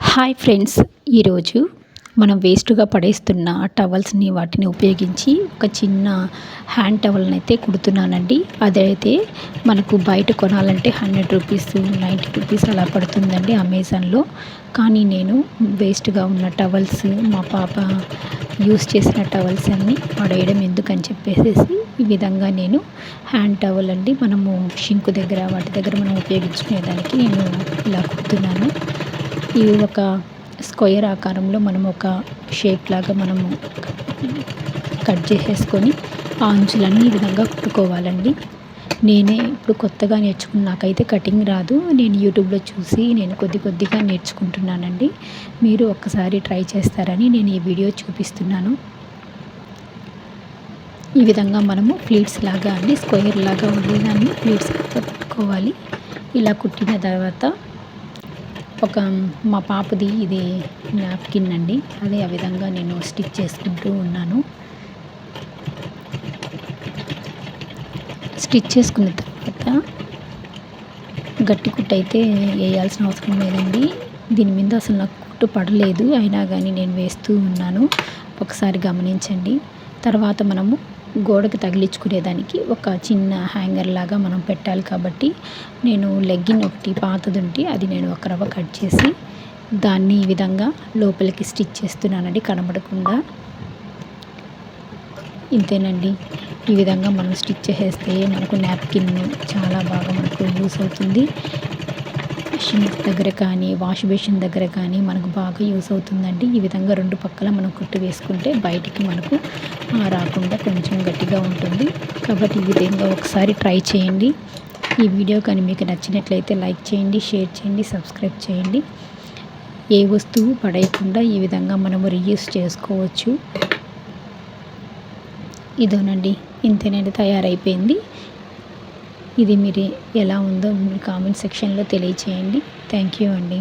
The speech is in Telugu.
హాయ్ ఫ్రెండ్స్ ఈరోజు మనం వేస్ట్గా పడేస్తున్న టవల్స్ని వాటిని ఉపయోగించి ఒక చిన్న హ్యాండ్ టవల్ని అయితే కుడుతున్నానండి. అదైతే మనకు బయట కొనాలంటే హండ్రెడ్ రూపీస్ నైంటీ రూపీస్ అలా పడుతుందండి అమెజాన్లో. కానీ నేను వేస్ట్గా ఉన్న టవల్స్ మా పాప యూస్ చేసిన టవల్స్ అన్నీ పడేయడం ఎందుకని చెప్పేసి ఈ విధంగా నేను హ్యాండ్ టవల్ అండి మనము షింకు దగ్గర వాటి దగ్గర మనం ఉపయోగించుకునేదానికి నేను ఇలా కుడుతున్నాను. ఇవి ఒక స్క్వేర్ ఆకారంలో మనం ఒక షేప్ లాగా మనము కట్ చేసేసుకొని ఆ అంచులన్నీ ఈ విధంగా కుట్టుకోవాలండి. నేనే ఇప్పుడు కొత్తగా నేర్చుకున్న నాకైతే కటింగ్ రాదు. నేను యూట్యూబ్లో చూసి నేను కొద్ది కొద్దిగా నేర్చుకుంటున్నానండి. మీరు ఒక్కసారి ట్రై చేస్తారని నేను ఈ వీడియో చూపిస్తున్నాను. ఈ విధంగా మనము ప్లీట్స్ లాగా అండి స్క్వేర్ లాగా ఉండేదాన్ని ప్లీట్స్ కుట్టుకోవాలి. ఇలా కుట్టిన తర్వాత ఒక మా పాపది ఇది నాప్కిన్ అండి అదే ఆ విధంగా నేను స్టిచ్ చేసుకుంటూ ఉన్నాను. స్టిచ్ చేసుకున్న తర్వాత గట్టి కుట్టు అయితే వేయాల్సిన అవసరం లేదండి. దీని మీద అసలు నాకు కుట్టు పడలేదు. అయినా కానీ నేను వేస్తూ ఉన్నాను. ఒకసారి గమనించండి. తర్వాత మనము గోడకు తగిలించుకునేదానికి ఒక చిన్న హ్యాంగర్ లాగా మనం పెట్టాలి కాబట్టి నేను లెగ్గిన్ ఒకటి పాతది ఉంటే అది నేను ఒక రవ్వ కట్ చేసి దాన్ని ఈ విధంగా లోపలికి స్టిచ్ చేస్తున్నానండి కనబడకుండా. ఇంతేనండి. ఈ విధంగా మనం స్టిచ్ చేస్తే మనకు నాప్కిన్ చాలా బాగా మనకు యూస్ అవుతుంది. షింక్ దగ్గర కానీ వాష్ బేసిన్ దగ్గర కానీ మనకు బాగా యూస్ అవుతుందండి. ఈ విధంగా రెండు పక్కల మనం కుట్టు వేసుకుంటే బయటికి మనకు రాకుండా కొంచెం గట్టిగా ఉంటుంది. కాబట్టి ఈ విధంగా ఒకసారి ట్రై చేయండి. ఈ వీడియో కానీ మీకు నచ్చినట్లయితే లైక్ చేయండి షేర్ చేయండి సబ్స్క్రైబ్ చేయండి. ఏ వస్తువు పడేయకుండా ఈ విధంగా మనము రీయూస్ చేసుకోవచ్చు. ఇదోనండి. ఇంతేనండి తయారైపోయింది. ఇది మీరు ఎలా ఉందో మీరు కామెంట్ సెక్షన్లో తెలియచేయండి. థ్యాంక్ యూ అండి.